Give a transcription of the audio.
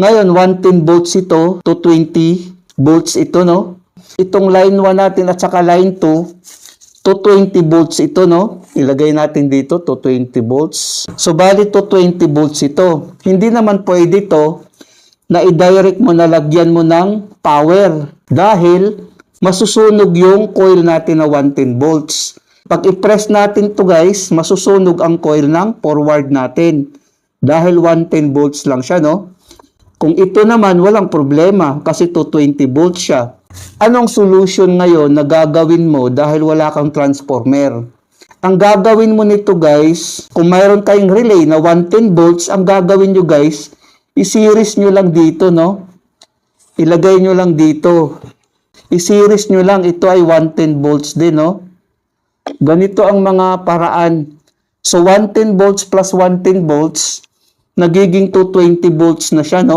Ngayon, 110 volts ito, 220 volts ito, no? Itong line 1 natin at saka line 2, 220 volts ito, no? Ilagay natin dito, 220 volts. So, bali 220 volts ito. Hindi naman pwede to na i-direct mo na lagyan mo ng power dahil masusunog yung coil natin na 110 volts. Pag i-press natin to guys, masusunog ang coil ng forward natin dahil 110 volts lang siya, no? Kung ito naman, walang problema kasi 220 volts siya. Anong solution ngayon na gagawin mo dahil wala kang transformer? Ang gagawin mo nito guys, kung mayroon kayong relay na 110 volts, ang gagawin nyo guys, i-series nyo lang dito, no? Ilagay nyo lang dito. I-series nyo lang, ito ay 110 volts din, no? Ganito ang mga paraan. So, 110 volts plus 110 volts, nagiging 220 volts na siya, no?